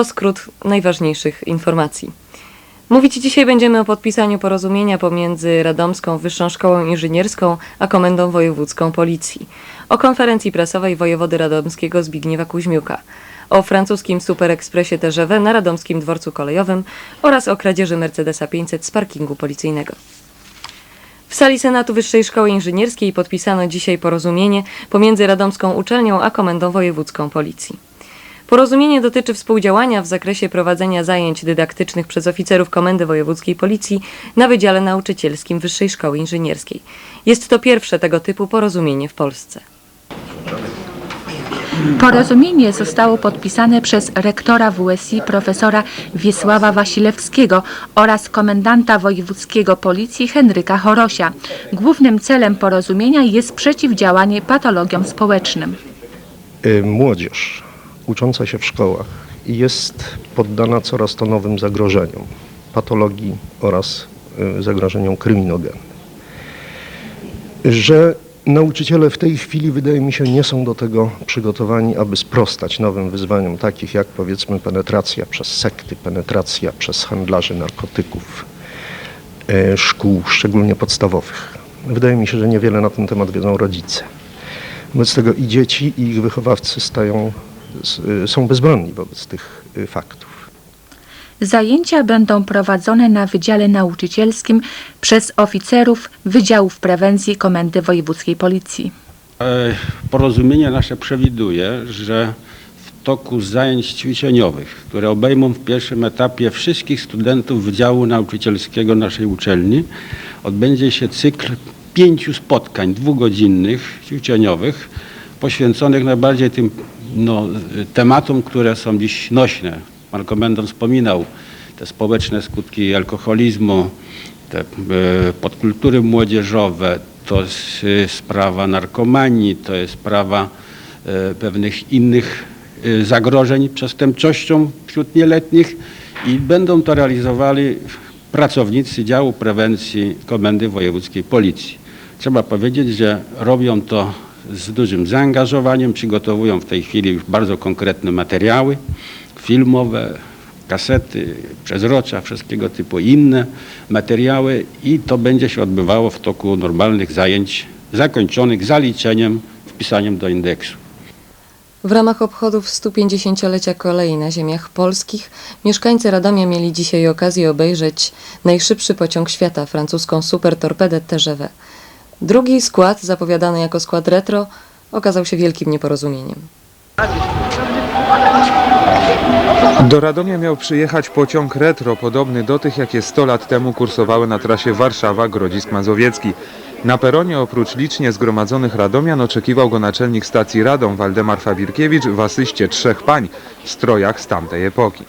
Oto skrót najważniejszych informacji. Mówić dzisiaj będziemy o podpisaniu porozumienia pomiędzy Radomską Wyższą Szkołą Inżynierską a Komendą Wojewódzką Policji, o konferencji prasowej wojewody radomskiego Zbigniewa Kuźmiuka, o francuskim superekspresie TGV na radomskim dworcu kolejowym oraz o kradzieży Mercedesa 500 z parkingu policyjnego. W sali Senatu Wyższej Szkoły Inżynierskiej podpisano dzisiaj porozumienie pomiędzy Radomską Uczelnią a Komendą Wojewódzką Policji. Porozumienie dotyczy współdziałania w zakresie prowadzenia zajęć dydaktycznych przez oficerów Komendy Wojewódzkiej Policji na Wydziale Nauczycielskim Wyższej Szkoły Inżynierskiej. Jest to pierwsze tego typu porozumienie w Polsce. Porozumienie zostało podpisane przez rektora WSI profesora Wiesława Wasilewskiego oraz komendanta wojewódzkiego policji Henryka Chorosia. Głównym celem porozumienia jest przeciwdziałanie patologiom społecznym. Y, Młodzież ucząca się w szkołach jest poddana coraz to nowym zagrożeniom, patologii oraz y, zagrożeniom kryminogennym. Że nauczyciele w tej chwili, wydaje mi się, nie są do tego przygotowani, aby sprostać nowym wyzwaniom, takich jak powiedzmy penetracja przez sekty, penetracja przez handlarzy narkotyków, y, szkół, szczególnie podstawowych. Wydaje mi się, że niewiele na ten temat wiedzą rodzice. Wobec tego i dzieci, i ich wychowawcy stają, są bezbronni wobec tych y, faktów. Zajęcia będą prowadzone na Wydziale Nauczycielskim przez oficerów Wydziałów Prewencji Komendy Wojewódzkiej Policji. E, Porozumienie nasze przewiduje, że w toku zajęć ćwiczeniowych, które obejmą w pierwszym etapie wszystkich studentów Wydziału Nauczycielskiego naszej uczelni, odbędzie się cykl pięciu spotkań dwugodzinnych, ćwiczeniowych, poświęconych najbardziej tym no, tematom, które są dziś nośne. Pan komendant wspominał te społeczne skutki alkoholizmu, te e, podkultury młodzieżowe, to jest sprawa narkomanii, to jest sprawa e, pewnych innych e, zagrożeń przestępczością wśród nieletnich i będą to realizowali pracownicy działu prewencji Komendy Wojewódzkiej Policji. Trzeba powiedzieć, że robią to z dużym zaangażowaniem, przygotowują w tej chwili już bardzo konkretne materiały filmowe, kasety, przezrocza, wszystkiego typu inne materiały i to będzie się odbywało w toku normalnych zajęć zakończonych zaliczeniem, wpisaniem do indeksu. W ramach obchodów 150-lecia kolei na ziemiach polskich mieszkańcy Radomia mieli dzisiaj okazję obejrzeć najszybszy pociąg świata, francuską supertorpedę TGV. Drugi skład, zapowiadany jako skład retro, okazał się wielkim nieporozumieniem. Do Radomia miał przyjechać pociąg retro, podobny do tych, jakie 100 lat temu kursowały na trasie Warszawa-Grodzisk Mazowiecki. Na peronie oprócz licznie zgromadzonych radomian oczekiwał go naczelnik stacji Radom Waldemar Fabirkiewicz w asyście trzech pań w strojach z tamtej epoki.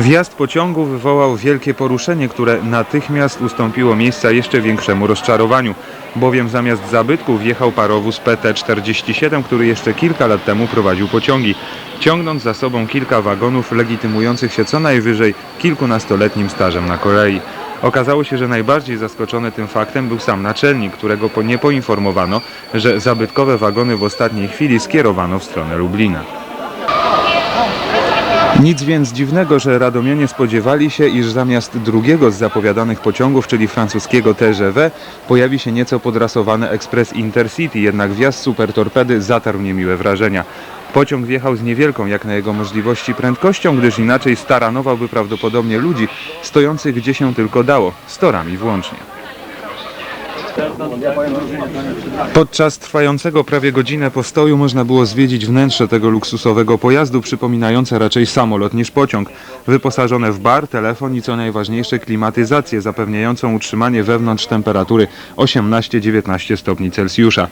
Wjazd pociągu wywołał wielkie poruszenie, które natychmiast ustąpiło miejsca jeszcze większemu rozczarowaniu, bowiem zamiast zabytków wjechał parowóz PT-47, który jeszcze kilka lat temu prowadził pociągi, ciągnąc za sobą kilka wagonów legitymujących się co najwyżej kilkunastoletnim stażem na kolei. Okazało się, że najbardziej zaskoczony tym faktem był sam naczelnik, którego nie poinformowano, że zabytkowe wagony w ostatniej chwili skierowano w stronę Lublina. Nic więc dziwnego, że radomianie spodziewali się, iż zamiast drugiego z zapowiadanych pociągów, czyli francuskiego TGV, pojawi się nieco podrasowany ekspres Intercity, jednak wjazd supertorpedy zatarł niemiłe wrażenia. Pociąg wjechał z niewielką jak na jego możliwości prędkością, gdyż inaczej staranowałby prawdopodobnie ludzi stojących gdzie się tylko dało, z torami włącznie. Podczas trwającego prawie godzinę postoju można było zwiedzić wnętrze tego luksusowego pojazdu, przypominające raczej samolot niż pociąg. Wyposażone w bar, telefon i co najważniejsze klimatyzację zapewniającą utrzymanie wewnątrz temperatury 18-19 stopni Celsjusza.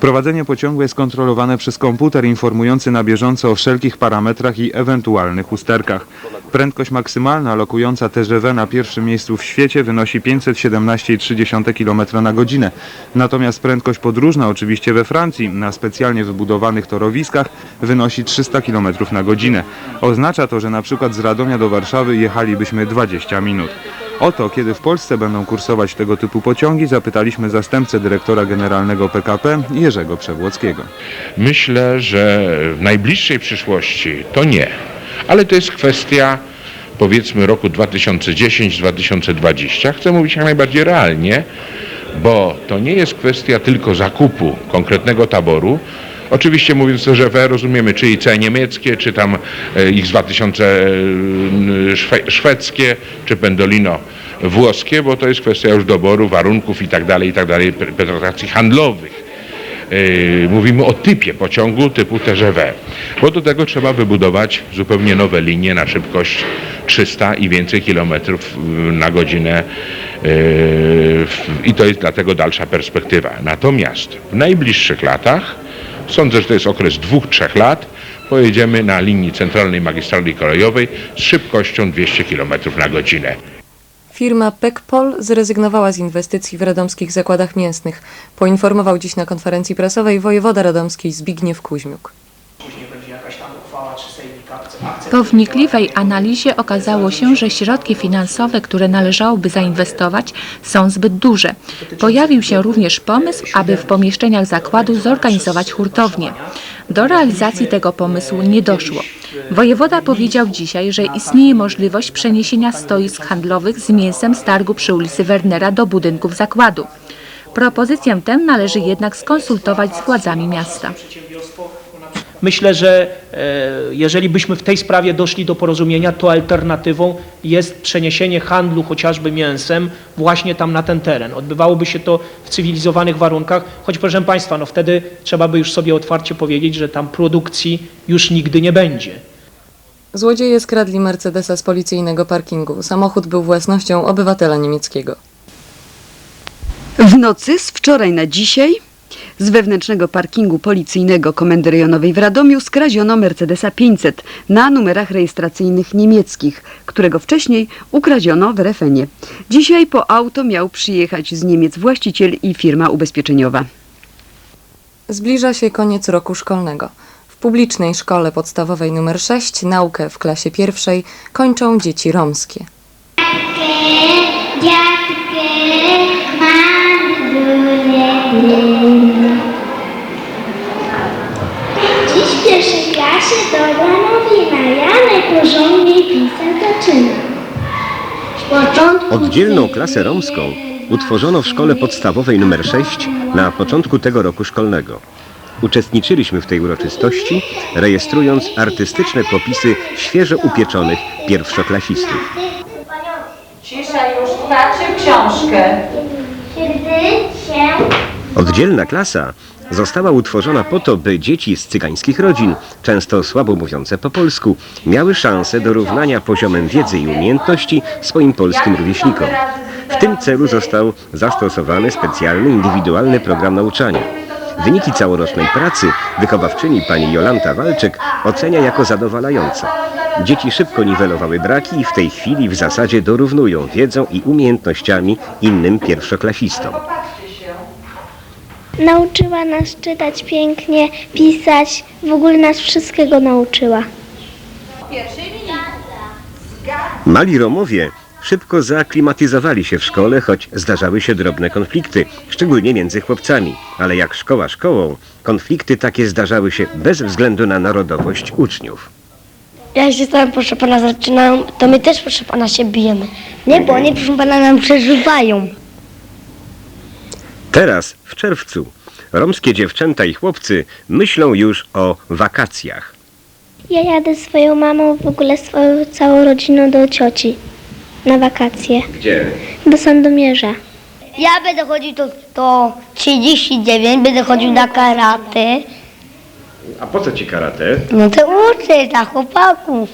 Prowadzenie pociągu jest kontrolowane przez komputer informujący na bieżąco o wszelkich parametrach i ewentualnych usterkach. Prędkość maksymalna lokująca TGV na pierwszym miejscu w świecie wynosi 517,3 km na godzinę. Natomiast prędkość podróżna, oczywiście we Francji, na specjalnie wybudowanych torowiskach wynosi 300 km na godzinę. Oznacza to, że na przykład z Radomia do Warszawy jechalibyśmy 20 minut. O to, kiedy w Polsce będą kursować tego typu pociągi, zapytaliśmy zastępcę dyrektora generalnego PKP Jerzego Przewłockiego. Myślę, że w najbliższej przyszłości to nie, ale to jest kwestia powiedzmy roku 2010-2020. Chcę mówić jak najbardziej realnie, bo to nie jest kwestia tylko zakupu konkretnego taboru. Oczywiście mówiąc o ŻW rozumiemy czy IC niemieckie, czy tam e, X2000 szwe- szwedzkie, czy Pendolino włoskie, bo to jest kwestia już doboru, warunków i tak dalej, i tak penetracji handlowych. Yy, mówimy o typie pociągu typu TGV, bo do tego trzeba wybudować zupełnie nowe linie na szybkość 300 i więcej kilometrów na godzinę w- i to jest dlatego dalsza perspektywa. Natomiast w najbliższych latach, sądzę, że to jest okres dwóch, trzech lat, pojedziemy na linii centralnej magistrali kolejowej z szybkością 200 km na godzinę. Firma Pekpol zrezygnowała z inwestycji w radomskich zakładach mięsnych, poinformował dziś na konferencji prasowej wojewoda radomski Zbigniew Kuźmiuk. Po wnikliwej analizie okazało się, że środki finansowe, które należałoby zainwestować, są zbyt duże. Pojawił się również pomysł, aby w pomieszczeniach zakładu zorganizować hurtownię. Do realizacji tego pomysłu nie doszło. Wojewoda powiedział dzisiaj, że istnieje możliwość przeniesienia stoisk handlowych z mięsem z targu przy ulicy Wernera do budynków zakładu. Propozycję tę należy jednak skonsultować z władzami miasta. Myślę, że e, jeżeli byśmy w tej sprawie doszli do porozumienia, to alternatywą jest przeniesienie handlu chociażby mięsem właśnie tam na ten teren. Odbywałoby się to w cywilizowanych warunkach, choć proszę Państwa, no wtedy trzeba by już sobie otwarcie powiedzieć, że tam produkcji już nigdy nie będzie. Złodzieje skradli Mercedesa z policyjnego parkingu. Samochód był własnością obywatela niemieckiego. W nocy z wczoraj na dzisiaj z wewnętrznego parkingu policyjnego Komendy Rejonowej w Radomiu skradziono Mercedesa 500 na numerach rejestracyjnych niemieckich, którego wcześniej ukradziono w Refenie. Dzisiaj po auto miał przyjechać z Niemiec właściciel i firma ubezpieczeniowa. Zbliża się koniec roku szkolnego. W publicznej szkole podstawowej nr 6 naukę w klasie pierwszej kończą dzieci romskie. dziadkę, mandulę. Dziś Oddzielną klasę romską utworzono w szkole podstawowej nr 6 na początku tego roku szkolnego. Uczestniczyliśmy w tej uroczystości, rejestrując artystyczne popisy świeżo upieczonych pierwszoklasistów. Cisza już, znaczy książkę. Kiedy Oddzielna klasa została utworzona po to, by dzieci z cygańskich rodzin, często słabo mówiące po polsku, miały szansę do równania poziomem wiedzy i umiejętności swoim polskim rówieśnikom. W tym celu został zastosowany specjalny, indywidualny program nauczania. Wyniki całorocznej pracy wychowawczyni pani Jolanta Walczyk ocenia jako zadowalające. Dzieci szybko niwelowały braki i w tej chwili w zasadzie dorównują wiedzą i umiejętnościami innym pierwszoklasistom. Nauczyła nas czytać pięknie, pisać, w ogóle nas wszystkiego nauczyła. Mali Romowie szybko zaaklimatyzowali się w szkole, choć zdarzały się drobne konflikty, szczególnie między chłopcami. Ale jak szkoła szkołą, konflikty takie zdarzały się bez względu na narodowość uczniów. Jak się tam, proszę pana, zaczynają, to my też, proszę pana, się bijemy. Nie, bo oni, proszę pana, nam przeżywają. Teraz, w czerwcu, romskie dziewczęta i chłopcy myślą już o wakacjach. Ja jadę swoją mamą, w ogóle swoją całą rodziną do cioci na wakacje. Gdzie? Do Sandomierza. Ja będę chodził to, to 39, będę chodził na karate. A po co ci karate? No to uczę dla chłopaków.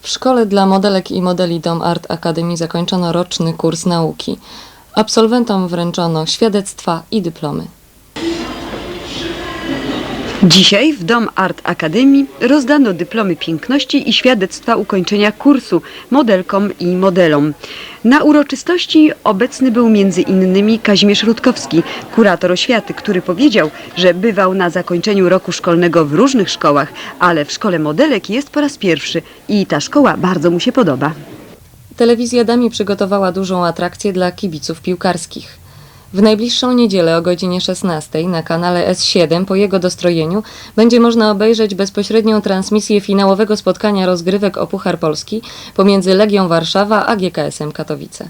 W szkole dla modelek i modeli Dom Art Academy zakończono roczny kurs nauki. Absolwentom wręczono świadectwa i dyplomy. Dzisiaj w Dom Art Akademii rozdano dyplomy piękności i świadectwa ukończenia kursu modelkom i modelom. Na uroczystości obecny był między innymi Kazimierz Rutkowski, kurator oświaty, który powiedział, że bywał na zakończeniu roku szkolnego w różnych szkołach, ale w szkole modelek jest po raz pierwszy i ta szkoła bardzo mu się podoba. Telewizja Dami przygotowała dużą atrakcję dla kibiców piłkarskich. W najbliższą niedzielę o godzinie 16 na kanale S7 po jego dostrojeniu będzie można obejrzeć bezpośrednią transmisję finałowego spotkania rozgrywek o Puchar Polski pomiędzy Legią Warszawa a GKS-em Katowice.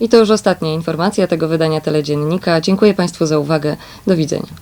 I to już ostatnia informacja tego wydania teledziennika. Dziękuję Państwu za uwagę. Do widzenia.